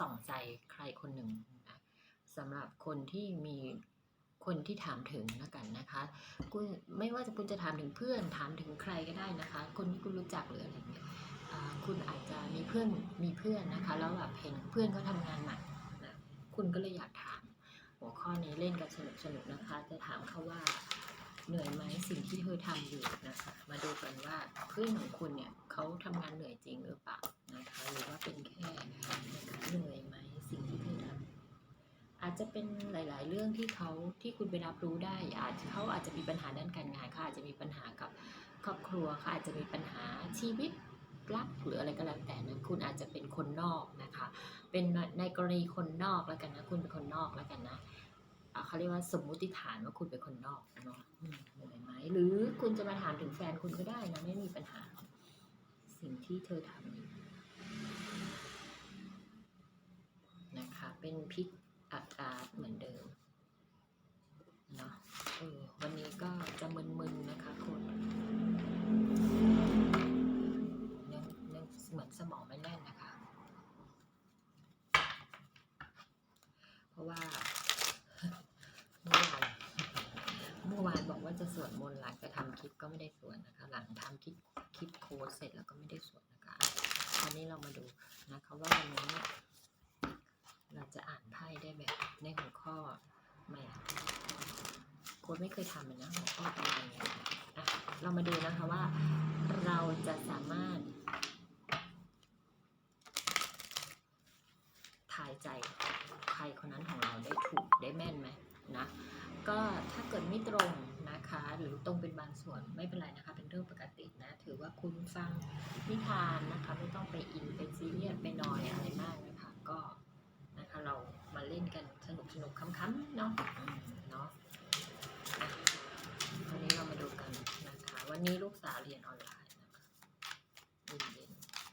ส่องใจใครคนหนึ่งนะสำหรับคนที่มีคนที่ถามถึงแล้วกันนะคะคุณไม่ว่าจะคุณจะถามถึงเพื่อนถามถึงใครก็ได้นะคะ คนที่คุณรู้จักหรืออะไรเงี้ยคุณอาจจะมีเพื่อนมีเพื่อนนะคะ แล้วแบบเห็นเพื่อนเขาทำงานหนักนะคุณก็เลยอยากถาม หัวข้อนี้เล่นกันสนุกสนุกๆนะคะ จะถามเขาว่าเหนื่อยไหมสิ่งที่เธอทำอยู่นะคะมาดูกันว่าเพื่อนของคุณเนี่ยเขาทำงานเหนื่อยจริงหรือเปล่านะคะหรือว่าเป็นแค่นะคะเหนื่อยไหมสิ่งที่เธอทำอา จะเป็นหลาย ๆ เรื่องที่เขาที่คุณไปรับรู้ได้ อาจจะเขาอาจจะมีปัญหาด้านการงานเขาอาจจะมีปัญหากับครอบครัวเขาอาจจะมีปัญหาชีวิตรักหรืออะไรก็แล้วแต่นะคุณอาจจะเป็นคนนอกนะคะ เป็นในกรณีคนนอกแล้วกันนะ คุณเป็นคนนอกแล้วกันนะเขาเรียกว่าสมมุติฐานว่าคุณเป็นคนนอกเนาะเหนื่อยไหมหรือคุณจะมาถามถึงแฟนคุณก็ได้นะไม่มีปัญหา สิ่งที่เธอทำนะคะ เป็นพิษ เหมือนเดิมเนาะเออวันนี้ก็จะมึนๆนะคะคุณยังยังเหมือนสมองไม่แน่นนะคะ เพราะว่าเมื่อวานเมื่อวานบอกว่าจะสวดมนต์หลังจะทำคลิปก็ไม่ได้สวดนะคะ หลังทำคลิปคลิปโค้ดเสร็จแล้วก็ไม่ได้สวดนะคะวันนี้เรามาดูนะคะว่าวันนี้เนี่ยเราจะอ่านไพ่ได้แบบในหัวข้อไม่อะโค้ดไม่เคยทำเลยนะหัวข้อป็นยังไงอะเรามาดูนะคะว่าเราจะสามารถทายใจใครคนนั้นของเราได้ถูกได้แม่นไหมนะก็ถ้าเกิดไม่ตรงนะคะ หรือตรงเป็นบางส่วนไม่เป็นไรนะคะ เป็นเรื่องปกตินะ ถือว่าคุณฟังนิทานนะคะ ไม่ต้องไปอินไปซีเรียสไปนอยอะไรมากนะคะ ก็นะคะเรามาเล่นกันสนุกสนุกค้ำๆเนาะวันนี้เรามาดูกันนะคะ วันนี้ลูกสาวเรียนออนไลน์นะคะเย็น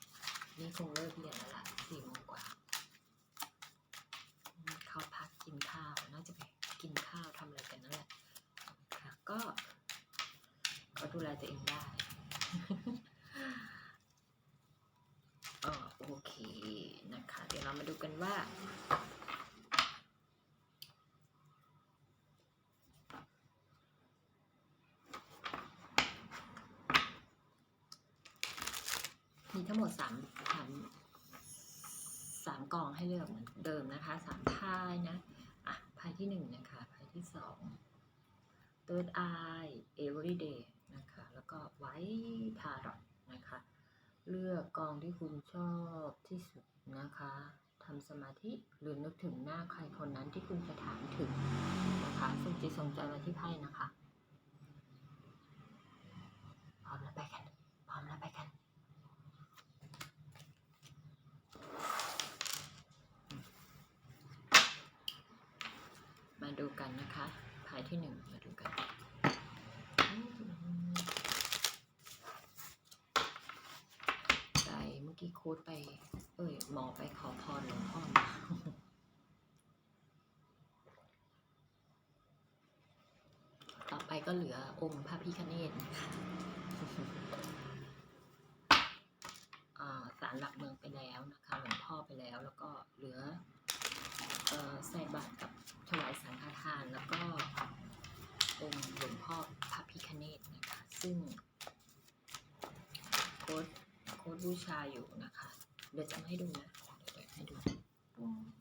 ๆนี่คงเลิกเรียนแล้วล่ะสี่โมงกว่าเข้าพักกินข้าวน่าจะไปกินข้าวทำอะไรกันนั่นแหละค่ะก็ก็ดูแลตัวเองได้เออโอเคนะคะ เดี๋ยวเรามาดูกันว่า มีทั้งหมดสามสามสามกองให้เลือกเหมือนเดิมนะคะสามพายนะ อะไพายที่หนึ่งนะคะไพายที่สอง third eye everyday นะคะ แล้วก็ white tarot นะคะ เลือกกองที่คุณชอบที่สุดนะคะทำสมาธิหรือนึกถึงหน้าใครคนนั้นที่คุณจะถามถึงนะคะส่งจิตส่งใจมาที่ไพ่นะคะ พร้อมแล้วไปกัน พร้อมแล้วไปกัน มา ดูกันนะคะพายที่หนึ่งมาดูกันใจเมื่อกี้โค้ดไป เอ้ยหมอไปขอพรหลวงพ่อมาต่อไปก็เหลือองค์พระพิฆเนศนะคะอ่าศาลหลักเมืองไปแล้วนะคะ หลวงพ่อไปแล้วแล้วก็เหลือ เป็นหลวงพ่อพระพิคเนตนะคะ ซึ่งโค้ดโค้ดบูชาอยู่นะคะ เดี๋ยวจะให้ดูนะเดี๋ยวให้ดูตร